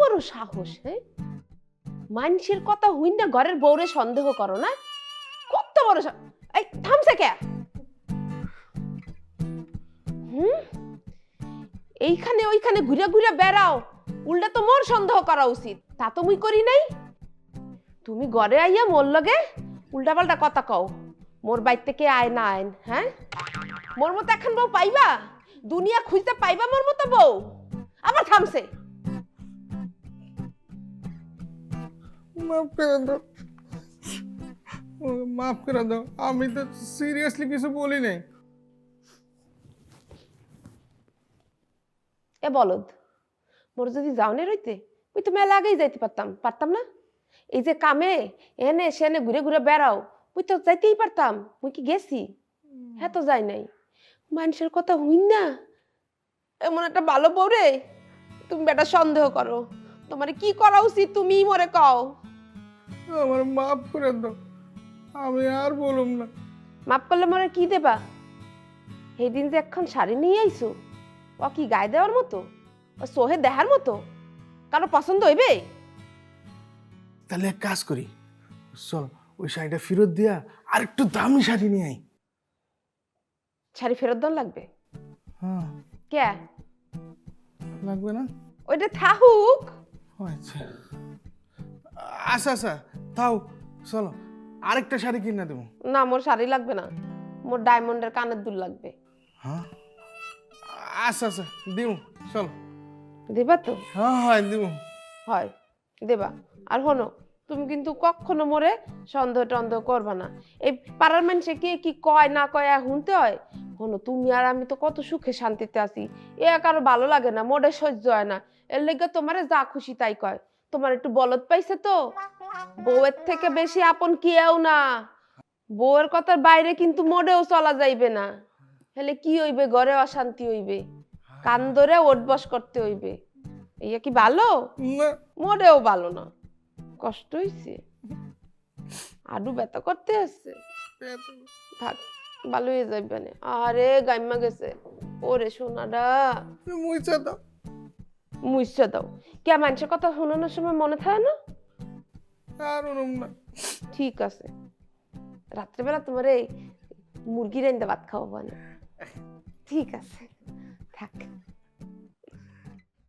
বড় সাহস হ্যাঁ মানুষের কথা হইন না ঘরের বউরে সন্দেহ করো না। কত বড় এই থামছে কে হুম? এইখানে ওইখানে ঘুরে ঘুরে বেড়াও। উল্টা তো মোর সন্দেহ করা উচিত। তা তো মুই করি নাই। তুমি ঘরে আইয়া মোর লগে উল্টা পাল্টা কথা কও। মোর বাইর থেকে আয় না আইন হ্যাঁ? মোর মতো এখন বউ পাইবা? দুনিয়া খুঁজতে পাইবা মোর মতো বউ? আবার থামছে। মাফ করে দাও। মাফ করে দাও। আমি তো সিরিয়াসলি কিছু বলি নাই। এ বলদ, মোর যদি যাওনে রইতে, ওই তো মেলা আগেই যাইতে পারতাম। পারতাম না? এই যে কামে, এনে সেনে ঘুরে ঘুরে বেড়াও, ওই তো যাইতেই পারতাম। মুই কি গেছি? হ্যাঁ তো যাই নাই। মানুষের কথা হইন না। এমন একটা ভালো বউ রে, তুমি বেটা সন্দেহ করো। তোমার কি করা উচিত তুমি মরে কও। আমার মাফ করে দাও। আমি আর বলুম না। মাপ করলে মরে কি দেবা? সেই দিন যে এখন শাড়ি নিয়ে আইছো ও কি গায়ে দেওয়ার মতো? ও সোহে দেখার মতো? কারও পছন্দ হইবে? তাহলে এক কাজ করি। চল ওই শাড়িটা ফেরত দিয়া আর একটু দামি শাড়ি নিয়ে আই শাড়ি ফেরত দেন লাগবে? হ্যাঁ। কে? লাগবে না? ওইটা থাকুক আচ্ছা। আচ্ছা আচ্ছা। তাও চলো আরেকটা শাড়ি কিনে দেবো। না মোর শাড়ি লাগবে না। মোর ডায়মন্ডের কানের দুল লাগবে। হ্যাঁ? আচ্ছা আচ্ছা দিও চল। দিবা তো? হ্যাঁ হয় দিব হয় দেবা। আর হনো তুমি কিন্তু কখনো মোরে সন্দেহ টন্দেহ করবা না। এই পাড়ার মানুষে কে কি কয় না কয় শুনতে হয়? হনো তুমি আর আমি তো কত সুখে শান্তিতে আছি। এ কারও ভালো লাগে না মোড়ে সহ্য হয় না। এর লেগে তোমারে যা খুশি তাই কয়। তোমার একটু বলদ পাইছে তো? বউয়ের থেকে বেশি আপন কেউ না। বউয়ের কথার বাইরে কিন্তু মোড়েও চলা যাইবে না। হেলে কি হইবে? ঘরে অশান্তি হইবে। কান ধরে ওঠবস করতে হইবে। ইয়া কি ভালো? না। মোটেও ভালো না। কষ্ট হইছে। আডু ব্যথা করতে আসছে থাক ভালো হয়ে যাইবে না। আরে গাইমা গেছে। ওরে সোনাডা। মুইচা দাও। মুইসা দাও। কে মানুষের কথা শোনানোর সময় মনে থাকে না? আর ওরম না। ঠিক আছে। রাত্রেবেলা তোমার এই মুরগি এনে ভাত খাওয়াবো না। ঠিক আছে। থাক।